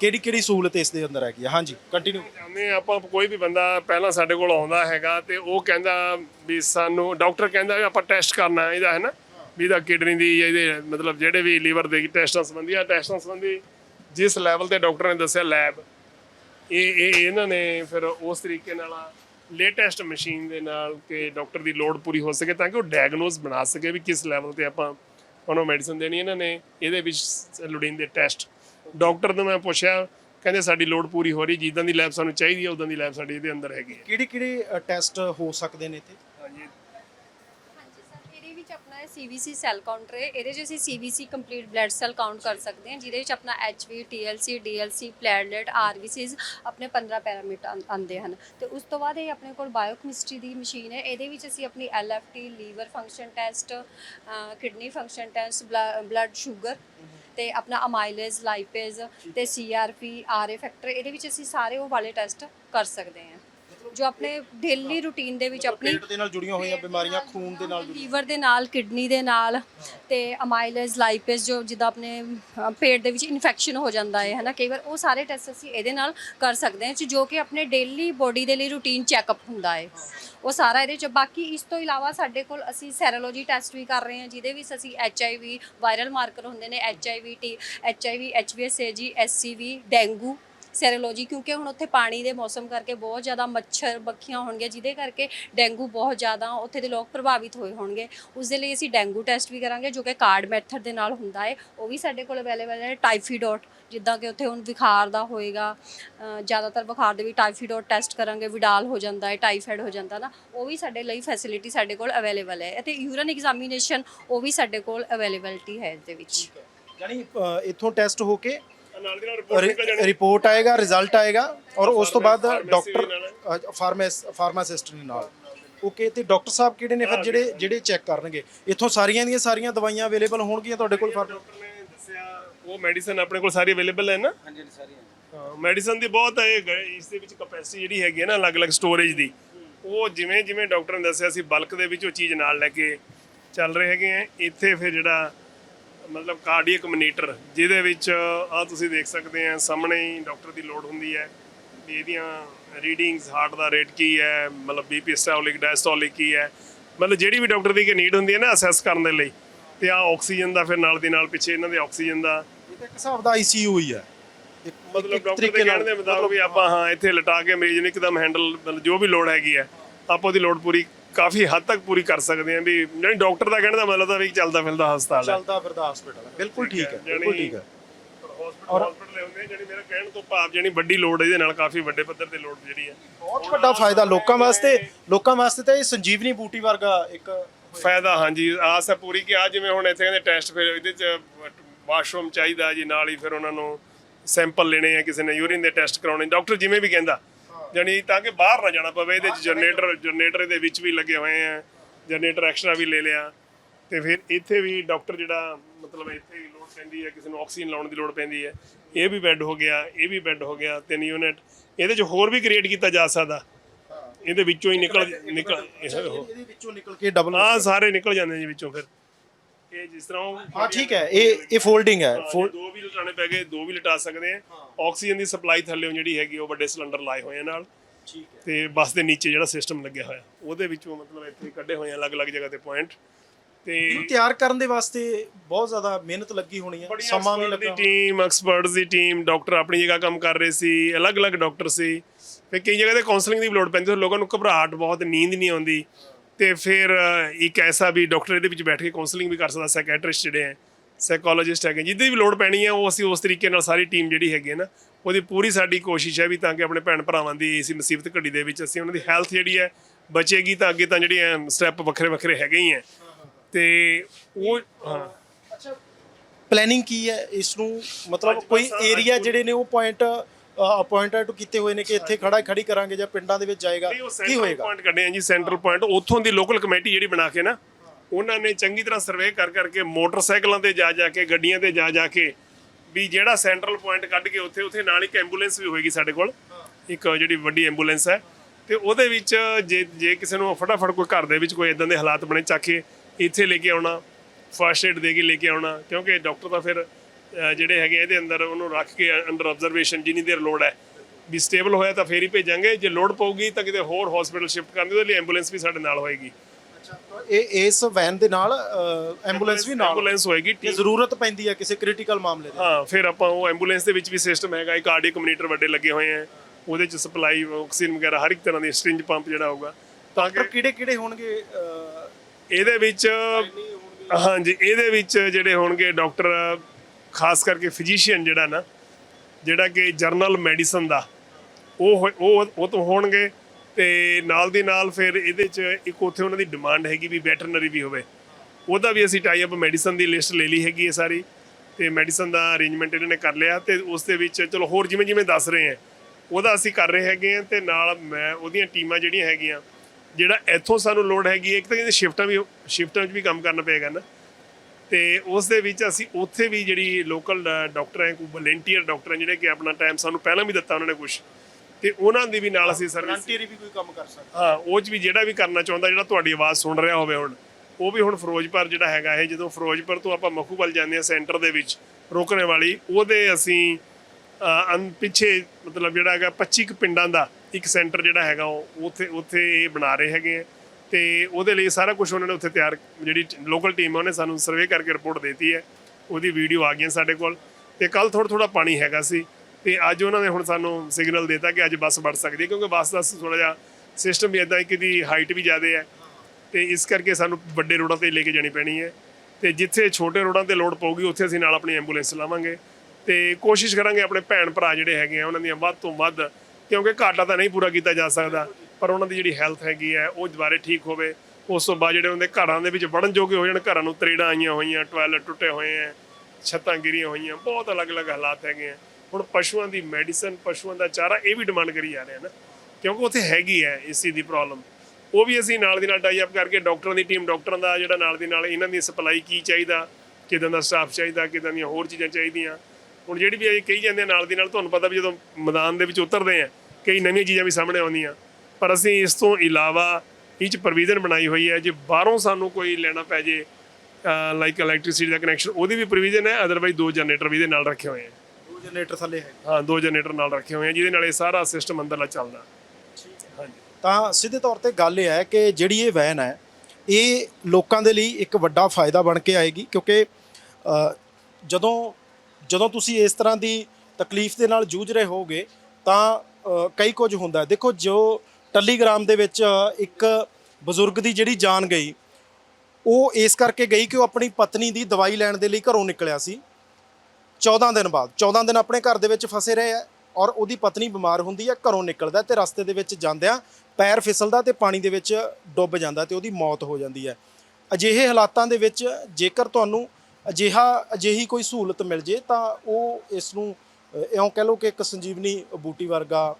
ਕਿਹੜੀ ਕਿਹੜੀ ਸਹੂਲਤ ਇਸ ਦੇ ਅੰਦਰ ਹੈਗੀ ਆ। ਹਾਂਜੀ ਕੰਟੀਨਿਊ ਹਾਂ ਆਪਾਂ ਕੋਈ ਵੀ ਬੰਦਾ ਪਹਿਲਾਂ ਸਾਡੇ ਕੋਲ ਆਉਂਦਾ ਹੈਗਾ ਤੇ ਉਹ ਕਹਿੰਦਾ ਵੀ ਸਾਨੂੰ ਡਾਕਟਰ ਕਹਿੰਦਾ ਵੀ ਆਪਾਂ ਟੈਸਟ ਕਰਨਾ ਇਹਦਾ ਹੈ ਨਾ ਵੀ ਇਹਦਾ ਕਿਡਨੀ ਦੀ ਜਾਂ ਇਹਦੇ ਮਤਲਬ ਜਿਹੜੇ ਵੀ ਲੀਵਰ ਦੇ ਟੈਸਟਾਂ ਸੰਬੰਧੀ ਆ, ਟੈਸਟਾਂ ਸੰਬੰਧੀ ਜਿਸ ਲੈਵਲ ਤੇ ਡਾਕਟਰ ਨੇ ਦੱਸਿਆ ਲੈਬ ਇਹ ਇਹ ਇਹਨਾਂ ਨੇ ਫਿਰ ਉਸ ਤਰੀਕੇ ਨਾਲ ਲੇਟੈਸਟ ਮਸ਼ੀਨ ਦੇ ਨਾਲ ਕਿ ਡਾਕਟਰ ਦੀ ਲੋਡ ਪੂਰੀ ਹੋ ਸਕੇ ਤਾਂ ਕਿ ਉਹ ਡਾਇਗਨੋਸ ਬਣਾ ਸਕੇ ਵੀ ਕਿਸ ਲੈਵਲ ਤੇ ਆਪਾਂ ਉਹਨੂੰ ਮੈਡੀਸਨ ਦੇਣੀ। ਇਹਨਾਂ ਨੇ ਇਹਦੇ ਵਿੱਚ ਲੋੜੀਂਦੇ ਟੈਸਟ ਡਾਕਟਰ ਨੂੰ ਮੈਂ ਪੁੱਛਿਆ, ਕਹਿੰਦੇ ਸਾਡੀ ਲੋਡ ਪੂਰੀ ਹੋ ਰਹੀ, ਜਿੱਦਾਂ ਦੀ ਲੈਬ ਸਾਨੂੰ ਚਾਹੀਦੀ ਹੈ ਉਦਾਂ ਦੀ ਲੈਬ ਸਾਡੀ ਇਹਦੇ ਅੰਦਰ ਹੈਗੀ ਹੈ ਕਿਹੜੀ ਕਿਹੜੇ ਟੈਸਟ ਹੋ ਸਕਦੇ ਨੇ ਇੱਥੇ? 'ਚ ਇਹਦੇ ਵਿੱਚ ਆਪਣਾ ਹੈ ਸੀਵੀਸੀ ਸੈੱਲ ਕਾਊਂਟਰ ਹੈ ਇਹਦੇ 'ਚ ਅਸੀਂ ਸੀਵੀਸੀ ਕੰਪਲੀਟ ਬਲੱਡ ਸੈੱਲ ਕਾਊਂਟ ਕਰ ਸਕਦੇ ਹਾਂ, ਜਿਹਦੇ ਵਿੱਚ ਆਪਣਾ ਐਚਵੀ ਟੀਐਲਸੀ ਡੀਐਲਸੀ ਪਲੇਟਲੇਟ ਆਰਬੀਸੀਜ਼ ਆਪਣੇ 15 ਪੈਰਾਮੀਟਰ ਆਉਂਦੇ ਹਨ। ਤੇ ਉਸ ਤੋਂ ਬਾਅਦ ਇਹ ਆਪਣੇ ਕੋਲ ਬਾਇਓਕੈਮਿਸਟਰੀ ਦੀ ਮਸ਼ੀਨ ਹੈ। ਇਹਦੇ ਵਿੱਚ ਅਸੀਂ ਆਪਣੀ LFT liver function test kidney function test blood sugar ਤੇ ਆਪਣਾ ਅਮਾਈਲੇਜ਼ ਲਾਈਪੇਜ਼ ਤੇ ਸੀਆਰਪੀ ਆਰਏ ਫੈਕਟਰ ਇਹਦੇ ਵਿੱਚ ਅਸੀਂ ਸਾਰੇ ਉਹ ਵਾਲੇ ਟੈਸਟ ਕਰ ਸਕਦੇ ਹਾਂ। ਜੋ ਆਪਣੇ ਡੇਲੀ ਰੂਟੀਨ ਦੇ ਵਿੱਚ ਆਪਣੀ ਪੇਟ ਦੇ ਨਾਲ ਜੁੜੀਆਂ ਹੋਈਆਂ ਬਿਮਾਰੀਆਂ ਖੂਨ ਦੇ ਨਾਲ ਲੀਵਰ ਦੇ ਨਾਲ ਕਿਡਨੀ ਦੇ ਨਾਲ ਤੇ ਅਮਾਈਲੇਜ਼ ਲਾਈਪੇਸ ਜੋ ਜਿੱਦਾਂ ਆਪਣੇ ਅ, ਪੇਟ ਦੇ ਵਿੱਚ ਇਨਫੈਕਸ਼ਨ ਹੋ ਜਾਂਦਾ ਹੈ ਹਨਾ? ਕਈ ਵਾਰ ਉਹ ਸਾਰੇ ਟੈਸਟ ਅਸੀਂ ਇਹਦੇ ਨਾਲ ਕਰ ਸਕਦੇ ਹਾਂ ਜੋ ਕਿ ਆਪਣੇ ਡੇਲੀ ਬੋਡੀ ਦੇ ਲਈ ਰੂਟੀਨ ਚੈੱਕਅਪ ਹੁੰਦਾ ਹੈ। ਉਹ ਸਾਰਾ ਇਹਦੇ ਚ ਬਾਕੀ ਇਸ ਤੋਂ ਇਲਾਵਾ ਸਾਡੇ ਕੋਲ ਅਸੀਂ ਸੈਰੋਲੋਜੀ ਟੈਸਟ ਵੀ ਕਰ ਰਹੇ ਹਾਂ ਜਿਹਦੇ ਵਿੱਚ ਅਸੀਂ ਐਚਆਈਵੀ ਵਾਇਰਲ ਮਾਰਕਰ ਹੁੰਦੇ ਨੇ ਐਚਆਈਵੀ ਟੀ ਐਚਆਈਵੀ ਐਚਬੀਐਸਏਜੀ ਐਸਸੀਵੀ ਡੇਂਗੂ ਸੈਰੋਲੋਜੀ ਕਿਉਂਕਿ ਹੁਣ ਉੱਥੇ ਪਾਣੀ ਦੇ ਮੌਸਮ ਕਰਕੇ ਬਹੁਤ ਜ਼ਿਆਦਾ ਮੱਛਰ ਮੱਖੀਆਂ ਹੋਣਗੀਆਂ ਜਿਹਦੇ ਕਰਕੇ ਡੇਂਗੂ ਬਹੁਤ ਜ਼ਿਆਦਾ ਉੱਥੇ ਦੇ ਲੋਕ ਪ੍ਰਭਾਵਿਤ ਹੋਏ ਹੋਣਗੇ। ਉਸ ਦੇ ਲਈ ਅਸੀਂ ਡੈਂਗੂ ਟੈਸਟ ਵੀ ਕਰਾਂਗੇ ਜੋ ਕਿ ਕਾਰਡ ਮੈਥਡ ਦੇ ਨਾਲ ਹੁੰਦਾ ਹੈ। ਉਹ ਵੀ ਸਾਡੇ ਕੋਲ ਅਵੇਲੇਬਲ ਹੈ ਟਾਈਫੀਡੋਟ ਜਿੱਦਾਂ ਕਿ ਉੱਥੇ ਹੁਣ ਬੁਖਾਰ ਦਾ ਹੋਏਗਾ ਜ਼ਿਆਦਾਤਰ ਬੁਖਾਰ ਦੇ ਵੀ ਟਾਈਫੀਡੋਟ ਟੈਸਟ ਕਰਾਂਗੇ ਵਿਡਾਲ ਹੋ ਜਾਂਦਾ ਹੈ ਟਾਈਫਾਇਡ ਹੋ ਜਾਂਦਾ ਨਾ ਉਹ ਵੀ ਸਾਡੇ ਲਈ ਫੈਸਿਲਿਟੀ ਸਾਡੇ ਕੋਲ ਅਵੇਲੇਬਲ ਹੈ। ਅਤੇ ਯੂਰਨ ਐਗਜ਼ਾਮੀਨੇਸ਼ਨ ਉਹ ਵੀ ਸਾਡੇ ਕੋਲ ਅਵੇਲੇਬਿਲਟੀ ਹੈ ਇਸ ਦੇ ਵਿੱਚ ਯਾਨੀ ਅ, ਇੱਥੋਂ ਟੈਸਟ ਹੋ ਕੇ ਨਾਲ ਦੀ ਨਾਲ ਰਿਪੋਰਟ ਨਿਕਲ ਜਾਣੀ। ਰਿਪੋਰਟ ਆਏਗਾ ਰਿਜ਼ਲਟ ਆਏਗਾ ਔਰ ਉਸ ਤੋਂ ਬਾਅਦ ਡਾਕਟਰ ਫਾਰਮੇਸ ਫਾਰਮਾਸਿਸਟ ਦੇ ਨਾਲ। ਓਕੇ ਤੇ ਡਾਕਟਰ ਸਾਹਿਬ ਕਿਹੜੇ ਨੇ? ਫਿਰ ਜਿਹੜੇ ਜਿਹੜੇ ਚੈੱਕ ਕਰਨਗੇ। ਇੱਥੋਂ ਸਾਰੀਆਂ ਦੀਆਂ ਸਾਰੀਆਂ ਦਵਾਈਆਂ ਅਵੇਲੇਬਲ ਹੋਣਗੀਆਂ ਤੁਹਾਡੇ ਕੋਲ ਫਾਰਮ ਨੇ ਦੱਸਿਆ ਉਹ ਮੈਡੀਸਨ ਆਪਣੇ ਕੋਲ ਸਾਰੀ ਅਵੇਲੇਬਲ ਹੈ ਨਾ? ਹਾਂਜੀ ਸਾਰੀਆਂ। ਹਾਂ ਮੈਡੀਸਨ ਦੀ ਬਹੁਤ ਹੈ ਇਸ ਦੇ ਵਿੱਚ ਕਪੈਸਿਟੀ ਜਿਹੜੀ ਹੈਗੀ ਹੈ ਨਾ ਅਲੱਗ-ਅਲੱਗ ਸਟੋਰੇਜ ਦੀ। ਉਹ ਜਿਵੇਂ ਜਿਵੇਂ ਡਾਕਟਰ ਨੇ ਦੱਸਿਆ ਸੀ ਬਲਕ ਦੇ ਵਿੱਚ ਉਹ ਚੀਜ਼ ਨਾਲ ਲੈ ਕੇ ਚੱਲ ਰਹੇ ਹੈਗੇ ਆ ਇੱਥੇ ਫਿਰ ਜਿਹੜਾ ਮਤਲਬ ਕਾਰਡੀਅਕ ਮਨੀਟਰ ਜਿਹਦੇ ਵਿੱਚ ਆ ਤੁਸੀਂ ਦੇਖ ਸਕਦੇ ਆ ਸਾਹਮਣੇ ਹੀ ਡਾਕਟਰ ਦੀ ਲੋਡ ਹੁੰਦੀ ਹੈ ਵੀ ਇਹਦੀਆਂ ਰੀਡਿੰਗਸ ਹਾਰਟ ਦਾ ਰੇਟ ਕੀ ਹੈ ਮਤਲਬ ਬੀਪੀ ਸਿਸਟੋਲਿਕ ਡਾਇਸਟੋਲਿਕ ਕੀ ਹੈ। ਮਤਲਬ ਜਿਹੜੀ ਵੀ ਡਾਕਟਰ ਦੀ ਕਿ ਨੀਡ ਹੁੰਦੀ ਹੈ ਨਾ ਅਸੈਸ ਕਰਨ ਦੇ ਲਈ ਤੇ ਆ ਆਕਸੀਜਨ ਦਾ ਫਿਰ ਨਾਲ ਦੀ ਨਾਲ ਪਿੱਛੇ ਇਹਨਾਂ ਦੇ ਆਕਸੀਜਨ ਦਾ। ਇਹ ਤਾਂ ਇੱਕ ਹਿਸਾਬ ਦਾ ਆਈਸੀਯੂ ਹੀ ਹੈ। ਮਤਲਬ ਡਾਕਟਰ ਦੇ ਕਹਿਣ ਦੇ ਮੁਤਾਬਕ ਵੀ ਆਪਾਂ ਹਾਂ ਇੱਥੇ ਲਟਾ ਕੇ ਮਰੀਜ਼ ਨੂੰ ਇੱਕਦਮ ਹੈਂਡਲ ਮਤਲਬ ਜੋ ਵੀ ਲੋੜ ਹੈਗੀ ਹੈ ਆਪਾਂ ਉਹਦੀ ਲੋੜ ਪੂਰੀ ਕਾਫੀ ਹੱਦ ਤੱਕ ਪੂਰੀ ਕਰ ਸਕਦੇ ਹਾਂ ਵੀ ਜਿਹੜੀ ਡਾਕਟਰ ਦਾ ਕਹਿਣ ਦਾ ਮਤਲਬ ਤਾਂ ਵੀ ਚੱਲਦਾ ਫਿਰਦਾ ਹਸਪਤਾਲ ਹੈ। ਚੱਲਦਾ ਫਿਰਦਾ ਹਸਪੀਟਲ ਹੈ। ਬਿਲਕੁਲ ਠੀਕ ਹੈ ਬਿਲਕੁਲ ਠੀਕ ਹੈ। ਹਸਪਤਾਲ ਹਸਪਤਾਲ ਹੁੰਦੇ ਆ, ਜਿਹੜੀ ਮੇਰਾ ਕਹਿਣ ਤੋਂ ਭਾਵ ਜਿਹੜੀ ਵੱਡੀ ਲੋੜ ਇਹਦੇ ਨਾਲ ਕਾਫੀ ਵੱਡੇ ਪੱਧਰ ਤੇ ਲੋੜ ਜਿਹੜੀ ਹੈ। ਬਹੁਤ ਵੱਡਾ ਫਾਇਦਾ ਲੋਕਾਂ ਵਾਸਤੇ ਲੋਕਾਂ ਵਾਸਤੇ ਤਾਂ ਇਹ ਸੰਜੀਵਨੀ ਬੂਟੀ ਵਰਗਾ ਇੱਕ ਫਾਇਦਾ ਹਾਂਜੀ ਆਸ ਹੈ ਪੂਰੀ ਕਿ ਆ ਜਿਵੇਂ ਹੁਣ ਇੱਥੇ ਕਹਿੰਦੇ ਟੈਸਟ ਫਿਰ ਇਹਦੇ ਚ ਵਾਸ਼ਰੂਮ ਚਾਹੀਦਾ ਜੀ ਨਾਲ ਹੀ ਫਿਰ ਉਹਨਾਂ ਨੂੰ ਸੈਂਪਲ ਲੈਣੇ ਆ ਕਿਸੇ ਨੇ ਯੂਰਿਨ ਦੇ ਟੈਸਟ ਕਰਾਉਣੇ ਡਾਕਟਰ ਜਿਵੇਂ ਵੀ ਕਹਿੰਦਾ ਜਾਣੀ ਤਾਂ ਕਿ ਬਾਹਰ ਨਾ ਜਾਣਾ ਪਵੇ ਇਹਦੇ ਚ ਜਨਰੇਟਰ ਜਨਰੇਟਰ ਦੇ ਵਿੱਚ ਵੀ ਲੱਗੇ ਹੋਏ ਆ ਜਨਰੇਟਰ ਐਕਸਟਰਾ ਵੀ ਲੈ ਲਿਆ। ਤੇ ਫਿਰ ਇੱਥੇ ਵੀ ਡਾਕਟਰ ਜਿਹੜਾ ਮਤਲਬ ਇੱਥੇ ਹੀ ਲੋੜ ਪੈਂਦੀ ਹੈ ਕਿਸੇ ਨੂੰ ਆਕਸੀਜਨ ਲਾਉਣ ਦੀ ਲੋੜ ਪੈਂਦੀ ਹੈ। ਇਹ ਵੀ ਬੈੱਡ ਹੋ ਗਿਆ ਇਹ ਵੀ ਬੈੱਡ ਹੋ ਗਿਆ ਤਿੰਨ ਯੂਨਿਟ। ਇਹਦੇ ਚ ਹੋਰ ਵੀ ਕ੍ਰੀਏਟ ਕੀਤਾ ਜਾ ਸਕਦਾ। ਇਹਦੇ ਵਿੱਚੋਂ ਹੀ ਨਿਕਲ ਨਿਕਲ ਇਹਦੇ ਵਿੱਚੋਂ ਨਿਕਲ ਕੇ ਡਬਲ ਹਾਂ ਸਾਰੇ ਨਿਕਲ ਜਾਂਦੇ ਜੀ ਵਿੱਚੋਂ ਫਿਰ। ਇਹ ਜਿਸ ਤਰ੍ਹਾਂ ਉਹ ਹਾਂ ਠੀਕ ਹੈ। ਇਹ ਇਹ ਫੋਲਡਿੰਗ ਹੈ। ਹਾਂ, ਜੇ ਦੋ ਵੀ ਲਟਾਣੇ ਪੈ ਗਏ ਦੋ ਵੀ ਲਟਾ ਸਕਦੇ ਆ ਆਕਸੀਜਨ ਦੀ ਸਪਲਾਈ ਥੱਲੇੋਂ ਜਿਹੜੀ ਹੈਗੀ ਉਹ ਵੱਡੇ ਸਿਲੰਡਰ ਲਾਏ ਹੋਏ ਆ ਨਾਲ। ਠੀਕ ਹੈ। ਤੇ ਬੱਸ ਦੇ ਨੀਚੇ ਜਿਹੜਾ ਸਿਸਟਮ ਲੱਗਿਆ ਹੋਇਆ ਉਹਦੇ ਵਿੱਚੋਂ ਮਤਲਬ ਇੱਥੇ ਕੱਢੇ ਹੋਏ ਆ ਅਲੱਗ-ਅਲੱਗ ਜਗ੍ਹਾ ਤੇ ਪੁਆਇੰਟ ਤੇ ਇਹਨੂੰ ਤਿਆਰ ਕਰਨ ਦੇ ਵਾਸਤੇ ਬਹੁਤ ਜ਼ਿਆਦਾ ਮਿਹਨਤ ਲੱਗੀ ਹੋਣੀ ਹੈ। ਸਮਾਂ ਵੀ expert ਲੱਗਾ ਦੀ ਟੀਮ ਐਕਸਪਰਟਸ ਦੀ ਟੀਮ ਡਾਕਟਰ ਆਪਣੀ ਜਗ੍ਹਾ ਕੰਮ ਕਰ ਰਹੇ ਸੀ ਅਲੱਗ-ਅਲੱਗ ਡਾਕਟਰ ਸੀ। ਤੇ ਕਈ ਜਗ੍ਹਾ ਤੇ ਕਾਉਂਸਲਿੰਗ ਦੀ ਵੀ ਲੋੜ ਪੈਂਦੀ ਸੀ ਲੋਕਾਂ ਨੂੰ ਘਬਰਾਹਟ ਬਹੁਤ ਨੀਂਦ ਨਹੀਂ ਆਉਂਦੀ। ਤੇ ਫਿਰ ਇੱਕ ਐਸਾ ਵੀ ਡਾਕਟਰ ਇਹਦੇ ਵਿੱਚ ਬੈਠ ਕੇ ਕਾਉਂਸਲਿੰਗ ਵੀ ਕਰ ਸਕਦਾ ਸਾਈਕੈਟ੍ਰਿਸਟ ਜਿਹੜੇ ਹੈ ਸਾਈਕੋਲੋਜਿਸਟ ਹੈਗੇ ਜਿੱਦੇ ਵੀ ਲੋੜ ਪੈਣੀ ਹੈ ਉਹ ਅਸੀਂ ਉਸ ਤਰੀਕੇ ਨਾਲ ਸਾਰੀ ਟੀਮ ਜਿਹੜੀ ਹੈਗੀ ਹੈ ਨਾ ਉਹਦੀ ਪੂਰੀ ਸਾਡੀ ਕੋਸ਼ਿਸ਼ ਹੈ ਵੀ ਤਾਂ ਕਿ ਆਪਣੇ ਭੈਣ ਭਰਾਵਾਂ ਦੀ ਇਸ ਮੁਸੀਬਤ ਘੜੀ ਦੇ ਵਿੱਚ ਅਸੀਂ ਉਹਨਾਂ ਦੀ ਹੈਲਥ ਜਿਹੜੀ ਹੈ ਬਚੇਗੀ ਤਾਂ ਅੱਗੇ ਤਾਂ ਜਿਹੜੀਆਂ ਸਟੈਪ ਵੱਖਰੇ ਵੱਖਰੇ ਹੈਗੇ ਹੀ ਹੈ। ਤੇ ਉਹ ਹਾਂ। ਪਲੈਨਿੰਗ ਕੀ ਹੈ ਇਸ ਨੂੰ? ਮਤਲਬ ਕੋਈ ਏਰੀਆ ਜਿਹੜੇ ਨੇ ਉਹ ਪੁਆਇੰਟ ਅਪਾਇੰਟਡ ਕੀਤੇ ਹੋਏ ਨੇ ਕਿ ਇੱਥੇ ਖੜਾ ਖੜੀ ਕਰਾਂਗੇ ਜਾਂ ਪਿੰਡਾਂ ਦੇ ਵਿੱਚ ਜਾਏਗਾ ਕੀ ਹੋਏਗਾ? ਪੁਆਇੰਟ ਕੱਢੇ ਆ ਜੀ ਸੈਂਟਰਲ ਪੁਆਇੰਟ ਉੱਥੋਂ ਦੀ ਲੋਕਲ ਕਮੇਟੀ ਜਿਹੜੀ ਬਣਾ ਕੇ ਨਾ ਉਹਨਾਂ ਨੇ ਚੰਗੀ ਤਰ੍ਹਾਂ ਸਰਵੇ ਕਰ ਕਰਕੇ ਮੋਟਰਸਾਈਕਲਾਂ ਤੇ ਜਾ ਜਾ ਕੇ ਗੱਡੀਆਂ ਤੇ ਜਾ ਜਾ ਕੇ ਵੀ ਜਿਹੜਾ ਸੈਂਟਰਲ ਪੁਆਇੰਟ ਕੱਢ ਕੇ ਉੱਥੇ ਉੱਥੇ ਨਾਲ ਇੱਕ ਐਂਬੂਲੈਂਸ ਵੀ ਹੋਏਗੀ ਸਾਡੇ ਕੋਲ। ਇੱਕ ਜਿਹੜੀ ਵੱਡੀ ਐਂਬੂਲੈਂਸ ਹੈ। ਤੇ ਉਹਦੇ ਵਿੱਚ ਜੇ ਜੇ ਕਿਸੇ ਨੂੰ ਫਟਾਫਟ ਕੋਈ ਘਰ ਦੇ ਵਿੱਚ ਕੋਈ ਇਦਾਂ ਦੇ ਹਾਲਾਤ ਬਣੇ ਚੱਕ ਕੇ ਇੱਥੇ ਲੈ ਕੇ ਆਉਣਾ ਫਰਸਟ ਏਡ ਦੇ ਕੇ ਲੈ ਕੇ ਆਉਣਾ ਕਿਉਂਕਿ ਡਾਕਟਰ ਤਾਂ ਫਿਰ ਜਿਹੜੇ ਹੈਗੇ ਇਹਦੇ ਅੰਦਰ ਉਹਨੂੰ ਰੱਖ ਕੇ ਅੰਡਰ ਆਬਜ਼ਰਵੇਸ਼ਨ ਜਿੰਨੀ ਦੇਰ ਲੋੜ ਹੈ ਵੀ ਸਟੇਬਲ ਹੋਇਆ ਤਾਂ ਫੇਰ ਹੀ ਭੇਜਾਂਗੇ ਜੇ ਲੋੜ ਪਊਗੀ ਤਾਂ ਕਿਤੇ ਹੋਰ ਹਸਪੀਟਲ ਸ਼ਿਫਟ ਕਰਨ ਦੀ ਲਈ ਐਂਬੂਲੈਂਸ ਵੀ ਸਾਡੇ ਨਾਲ ਹੋਏਗੀ। ਇਹ ਇਸ ਵੈਨ ਦੇ ਨਾਲ ਐਂਬੂਲੈਂਸ ਵੀ ਨਾਲ? ਐਂਬੂਲੈਂਸ ਹੋਏਗੀ ਜੇ ਜ਼ਰੂਰਤ ਪੈਂਦੀ ਹੈ ਕਿਸੇ ਕ੍ਰਿਟੀਕਲ ਮਾਮਲੇ ਦੇ? ਹਾਂ ਫਿਰ ਆਪਾਂ ਉਹ ਐਂਬੂਲੈਂਸ ਦੇ ਵਿੱਚ ਵੀ ਸਿਸਟਮ ਹੈਗਾ ਇੱਕ ਕਾਰਡੀਅਕ ਮੋਨੀਟਰ ਵੱਡੇ ਲੱਗੇ ਹੋਏ ਆ ਉਹਦੇ ਚ ਸਪਲਾਈ ਆਕਸੀਜਨ ਵਗੈਰਾ ਹਰ ਇੱਕ ਤਰ੍ਹਾਂ ਦੀ ਸਟ੍ਰਿੰਜ ਪੰਪ ਜਿਹੜਾ ਹੋਊਗਾ ਤਾਂ ਕਿ ਕਿਹੜੇ ਕਿਹੜੇ ਹੋਣਗੇ ਇਹਦੇ ਵਿੱਚ ਹਾਂਜੀ ਇਹਦੇ ਵਿੱਚ ਜਿਹੜੇ ਹੋਣਗੇ ਡਾਕਟਰ ਖਾਸ ਕਰਕੇ ਫਿਜ਼ੀਸ਼ੀਅਨ ਜਿਹੜਾ ਨਾ ਜਿਹੜਾ ਕਿ ਜਰਨਲ ਮੈਡੀਸਨ ਦਾ ਉਹ ਹੋ- ਉਹ ਉਹ ਤੋਂ ਹੋਣਗੇ ਤੇ ਨਾਲ ਦੀ ਨਾਲ ਫਿਰ ਇਹਦੇ ਚ ਇੱਕ ਉੱਥੇ ਉਹਨਾਂ ਦੀ ਡਿਮਾਂਡ ਹੈਗੀ ਵੀ ਵੈਟਰਨਰੀ ਵੀ ਹੋਵੇ। ਉਹਦਾ ਵੀ ਅਸੀਂ ਟਾਈ ਅਪ ਮੈਡੀਸਨ ਦੀ ਲਿਸਟ ਲੈ ਲਈ ਹੈਗੀ ਹੈ ਸਾਰੀ ਤੇ ਮੈਡੀਸਨ ਦਾ ਅਰੇਂਜਮੈਂਟ ਇਹਨਾਂ ਨੇ ਕਰ ਲਿਆ ਤੇ ਉਸ ਦੇ ਵਿੱਚ ਚਲੋ ਹੋਰ ਜਿਵੇਂ ਜਿਵੇਂ ਦੱਸ ਰਹੇ ਆ ਉਹਦਾ ਅਸੀਂ ਕਰ ਰਹੇ ਹੈਗੇ ਆ ਤੇ ਨਾਲ ਮੈਂ ਉਹਦੀਆਂ ਟੀਮਾਂ ਜਿਹੜੀਆਂ ਹੈਗੀਆਂ ਜਿਹੜਾ ਇੱਥੋਂ ਸਾਨੂੰ ਲੋੜ ਹੈਗੀ ਹੈ, ਇੱਕ ਤਾਂ ਇਹਦੇ ਸ਼ਿਫਟਾਂ ਵੀ ਸ਼ਿਫਟਾਂ 'ਚ ਵੀ ਕੰਮ ਕਰਨਾ ਪਏਗਾ ਨਾ। ਤੇ ਉਸ ਦੇ ਵਿੱਚ ਅਸੀਂ ਉੱਥੇ ਵੀ ਜਿਹੜੀ ਲੋਕਲ ਡਾਕਟਰ ਹੈ ਕੋਈ ਵਲੰਟੀਅਰ ਡਾਕਟਰ ਹੈ ਜਿਹੜੇ ਕਿ ਆਪਣਾ ਟਾਈਮ ਸਾਨੂੰ ਪਹਿਲਾਂ ਵੀ ਦਿੱਤਾ ਉਹਨਾਂ ਨੇ ਕੁਝ ਤੇ ਉਹਨਾਂ ਦੀ ਵੀ ਨਾਲ ਅਸੀਂ ਸਰਵਿਸ ਵਲੰਟੀਅਰ ਵੀ ਕੋਈ ਕੰਮ ਕਰ ਸਕਦਾ। ਹਾਂ ਉਹ ਚ ਵੀ ਜਿਹੜਾ ਵੀ ਕਰਨਾ ਚਾਹੁੰਦਾ ਜਿਹੜਾ ਤੁਹਾਡੀ ਆਵਾਜ਼ ਸੁਣ ਰਿਹਾ ਹੋਵੇ ਹੁਣ ਉਹ ਵੀ ਹੁਣ ਫਿਰੋਜ਼ਪੁਰ ਜਿਹੜਾ ਹੈਗਾ ਇਹ ਜਦੋਂ ਫਿਰੋਜ਼ਪੁਰ ਤੋਂ ਆਪਾਂ ਮਖੂਬਲ ਜਾਂਦੇ ਆ ਸੈਂਟਰ ਦੇ ਵਿੱਚ ਰੋਕਣੇ ਵਾਲੀ ਉਹਦੇ ਅਸੀਂ ਅਨ ਪਿੱਛੇ ਮਤਲਬ ਜਿਹੜਾ ਹੈਗਾ 25 ਕੁ ਪਿੰਡਾਂ ਦਾ ਇੱਕ ਸੈਂਟਰ ਜਿਹੜਾ ਹੈਗਾ ਉਹ ਉੱਥੇ ਉੱਥੇ ਇਹ ਬਣਾ ਰਹੇ ਹੈਗੇ ਆ। ਤੇ ਉਹਦੇ ਲਈ ਸਾਰਾ ਕੁਝ ਉਹਨਾਂ ਨੇ ਉੱਥੇ ਤਿਆਰ, ਜਿਹੜੀ ਲੋਕਲ ਟੀਮ ਉਹਨੇ ਸਾਨੂੰ ਸਰਵੇ ਕਰਕੇ ਰਿਪੋਰਟ ਦਿੱਤੀ ਹੈ। ਉਹਦੀ ਵੀਡੀਓ ਆ ਗਈਆਂ ਸਾਡੇ ਕੋਲ। ਤੇ ਕੱਲ ਥੋੜਾ ਥੋੜਾ ਪਾਣੀ ਹੈਗਾ ਸੀ। ਤੇ ਅੱਜ ਉਹਨਾਂ ਨੇ ਹੁਣ ਸਾਨੂੰ ਸਿਗਨਲ ਦਿੱਤਾ ਕਿ ਅੱਜ ਬੱਸ ਵੜ ਸਕਦੀ ਹੈ, ਕਿਉਂਕਿ ਬੱਸ ਦਾ ਥੋੜਾ ਜਿਹਾ ਸਿਸਟਮ ਵੀ ਇਦਾਂ ਕਿ ਦੀ ਹਾਈਟ ਵੀ ਜ਼ਿਆਦਾ ਹੈ। ਤੇ ਇਸ ਕਰਕੇ ਸਾਨੂੰ ਵੱਡੇ ਰੋਡਾਂ ਤੇ ਲੈ ਕੇ ਜਾਣੀ ਪੈਣੀ ਹੈ। ਤੇ ਜਿੱਥੇ ਛੋਟੇ ਰੋਡਾਂ ਤੇ ਲੋਡ ਪਊਗੀ, ਉੱਥੇ ਅਸੀਂ ਨਾਲ ਆਪਣੀ ਐਂਬੂਲੈਂਸ ਲਾਵਾਂਗੇ ਤੇ ਕੋਸ਼ਿਸ਼ ਕਰਾਂਗੇ ਆਪਣੇ ਭੈਣ ਭਰਾ ਜਿਹੜੇ ਹੈਗੇ ਆ, ਉਹਨਾਂ ਦੀਆਂ ਵੱਧ ਤੋਂ ਵੱਧ, ਕਿਉਂਕਿ ਘਾਟਾ ਤਾਂ ਨਹੀਂ ਪੂਰਾ ਕੀਤਾ ਜਾ ਸਕਦਾ। ਪਰ ਉਹਨਾਂ ਦੀ ਜਿਹੜੀ ਹੈਲਥ ਹੈਗੀ ਹੈ, ਉਹ ਦੁਬਾਰੇ ਠੀਕ ਹੋਵੇ। ਉਸ ਤੋਂ ਬਾਅਦ ਜਿਹੜੇ ਉਹਦੇ ਘਰਾਂ ਦੇ ਵਿੱਚ ਵੜਨ ਜੋਗੇ ਹੋ ਜਾਣ, ਘਰਾਂ ਨੂੰ ਤਰੇੜਾਂ ਆਈਆਂ ਹੋਈਆਂ ਟਾਇਲਟ ਟੁੱਟੇ ਹੋਏ ਆ ਛੱਤਾਂ ਗਿਰੀਆਂ ਹੋਈਆਂ, ਬਹੁਤ ਅਲੱਗ-ਅਲੱਗ ਹਾਲਾਤ ਹੈਗੇ ਆ ਹੁਣ ਪਸ਼ੂਆਂ ਦੀ ਮੈਡੀਸਨ ਪਸ਼ੂਆਂ ਦਾ ਚਾਰਾ, ਇਹ ਵੀ ਡਿਮਾਂਡ ਕਰੀ ਜਾ ਰਹੇ ਆ ਨਾ ਕਿਉਂਕਿ ਉੱਥੇ ਹੈਗੀ ਹੈ ਇਸ ਚੀਜ਼ ਦੀ ਪ੍ਰੋਬਲਮ ਉਹ ਵੀ ਅਸੀਂ ਨਾਲ ਦੀ ਨਾਲ ਟਾਈ ਅਪ ਕਰਕੇ ਡਾਕਟਰਾਂ ਦੀ ਟੀਮ ਡਾਕਟਰਾਂ ਦਾ ਜਿਹੜਾ ਨਾਲ ਦੀ ਨਾਲ ਇਹਨਾਂ ਦੀ ਸਪਲਾਈ ਕੀ ਚਾਹੀਦਾ, ਕਿਦਾਂ ਦਾ ਸਟਾਫ ਚਾਹੀਦਾ, ਕਿਦਾਂ ਦੀਆਂ ਹੋਰ ਚੀਜ਼ਾਂ ਚਾਹੀਦੀਆਂ। ਹੁਣ ਜਿਹੜੀ ਵੀ ਇਹ ਕਹੀ ਜਾਂਦੇ ਆ ਨਾਲ ਦੀ ਨਾਲ ਤੁਹਾਨੂੰ ਪਤਾ ਵੀ ਜਦੋਂ ਮੈਦਾਨ ਦੇ ਵਿੱਚ ਉਤਰਦੇ ਆ ਕਈ ਨਵੀਆਂ ਚੀਜ਼ਾਂ ਵੀ ਸਾਹਮਣੇ ਆਉਂਦੀਆਂ। ਪਰ ਅਸੀਂ ਇਸ ਤੋਂ ਇਲਾਵਾ ਇਹ 'ਚ ਪ੍ਰੋਵੀਜ਼ਨ ਬਣਾਈ ਹੋਈ ਹੈ ਜੇ ਬਾਹਰੋਂ ਸਾਨੂੰ ਕੋਈ ਲੈਣਾ ਪੈ ਜੇ ਲਾਈਕ ਇਲੈਕਟ੍ਰਿਸਿਟੀ ਦਾ ਕਨੈਕਸ਼ਨ ਉਹਦੀ ਵੀ ਪ੍ਰੋਵੀਜ਼ਨ ਹੈ ਅਦਰਵਾਈਜ਼ ਦੋ ਜਨਰੇਟਰ ਵੀ ਇਹਦੇ ਨਾਲ ਰੱਖੇ ਹੋਏ ਆ ਦੋ ਜਨਰੇਟਰ ਥੱਲੇ ਹੈ। ਹਾਂ ਦੋ ਜਨਰੇਟਰ ਨਾਲ ਰੱਖੇ ਹੋਏ ਆ ਜਿਹਦੇ ਨਾਲ ਇਹ ਸਾਰਾ ਸਿਸਟਮ ਅੰਦਰਲਾ ਚੱਲਦਾ। ਹਾਂਜੀ। ਤਾਂ ਸਿੱਧੇ ਤੌਰ ਤੇ ਗੱਲ ਇਹ ਹੈ ਕਿ ਜਿਹੜੀ ਇਹ ਵੈਨ ਹੈ ਇਹ ਲੋਕਾਂ ਦੇ ਲਈ ਇੱਕ ਵੱਡਾ ਫਾਇਦਾ ਬਣ ਕੇ ਆਏਗੀ ਕਿਉਂਕਿ ਜਦੋਂ ਜਦੋਂ ਤੁਸੀਂ ਇਸ ਤਰ੍ਹਾਂ ਦੀ ਤਕਲੀਫ ਦੇ ਨਾਲ ਜੂਝ ਰਹੇ ਹੋਗੇ ਤਾਂ ਕਈ ਕੁਝ ਹੁੰਦਾ ਹੈ। ਦੇਖੋ ਜੋ ਟੱਲੀਗ੍ਰਾਮ ਦੇ ਵਿੱਚ ਇੱਕ ਬਜ਼ੁਰਗ ਦੀ ਜਿਹੜੀ ਜਾਨ ਗਈ, ਉਹ ਇਸ ਕਰਕੇ ਗਈ ਕਿ ਉਹ ਆਪਣੀ ਪਤਨੀ ਦੀ ਦਵਾਈ ਲੈਣ ਦੇ ਲਈ ਘਰੋਂ ਨਿਕਲਿਆ ਸੀ। 14 ਦਿਨ ਬਾਅਦ 14 ਦਿਨ ਆਪਣੇ ਘਰ ਦੇ ਵਿੱਚ ਫਸੇ ਰਹੇ ਆ ਔਰ ਉਹਦੀ ਪਤਨੀ ਬਿਮਾਰ ਹੁੰਦੀ ਹੈ ਘਰੋਂ ਨਿਕਲਦਾ ਤੇ ਰਸਤੇ ਦੇ ਵਿੱਚ ਜਾਂਦਿਆਂ ਪੈਰ ਫਿਸਲਦਾ ਤੇ ਪਾਣੀ ਦੇ ਵਿੱਚ ਡੁੱਬ ਜਾਂਦਾ ਤੇ ਉਹਦੀ ਮੌਤ ਹੋ ਜਾਂਦੀ ਹੈ ਅਜਿਹੇ ਹਾਲਾਤਾਂ ਦੇ ਵਿੱਚ ਜੇਕਰ ਤੁਹਾਨੂੰ ਅਜਿਹਾ, ਅਜਿਹੀ ਕੋਈ ਸਹੂਲਤ ਮਿਲ ਜੇ ਤਾਂ ਉਹ ਇਸ ਨੂੰ ਇਉਂ ਕਹਿ ਲਓ ਕਿ ਇੱਕ ਸੰਜੀਵਨੀ ਬੂਟੀ ਵਰਗਾ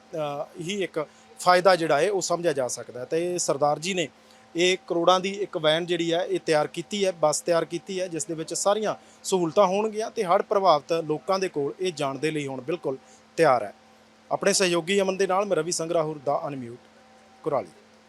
ਹੀ ਇੱਕ ਫਾਇਦਾ ਜਿਹੜਾ ਹੈ, ਉਹ ਸਮਝਿਆ ਜਾ ਸਕਦਾ ਹੈ। ਤੇ ਸਰਦਾਰ ਜੀ ਨੇ ਇਹ ਕਰੋੜਾਂ ਦੀ ਇੱਕ ਵੈਨ ਜਿਹੜੀ ਹੈ, ਇਹ ਤਿਆਰ ਕੀਤੀ ਹੈ, ਬੱਸ ਤਿਆਰ ਕੀਤੀ ਹੈ, ਜਿਸ ਦੇ ਵਿੱਚ ਸਾਰੀਆਂ ਸਹੂਲਤਾਂ ਹੋਣਗੀਆਂ ਤੇ ਹੜ੍ਹ ਪ੍ਰਭਾਵਿਤ ਲੋਕਾਂ ਦੇ ਕੋਲ ਇਹ ਜਾਣ ਦੇ ਲਈ ਹੁਣ ਬਿਲਕੁਲ ਤਿਆਰ ਹੈ। ਆਪਣੇ ਸਹਿਯੋਗੀ ਅਮਨ ਦੇ ਨਾਲ ਮੈਂ ਰਵੀ ਸੰਗਰਾਹੁਰ ਦਾ ਅਨਮਿਊਟ, ਕੁਰਾਲੀ।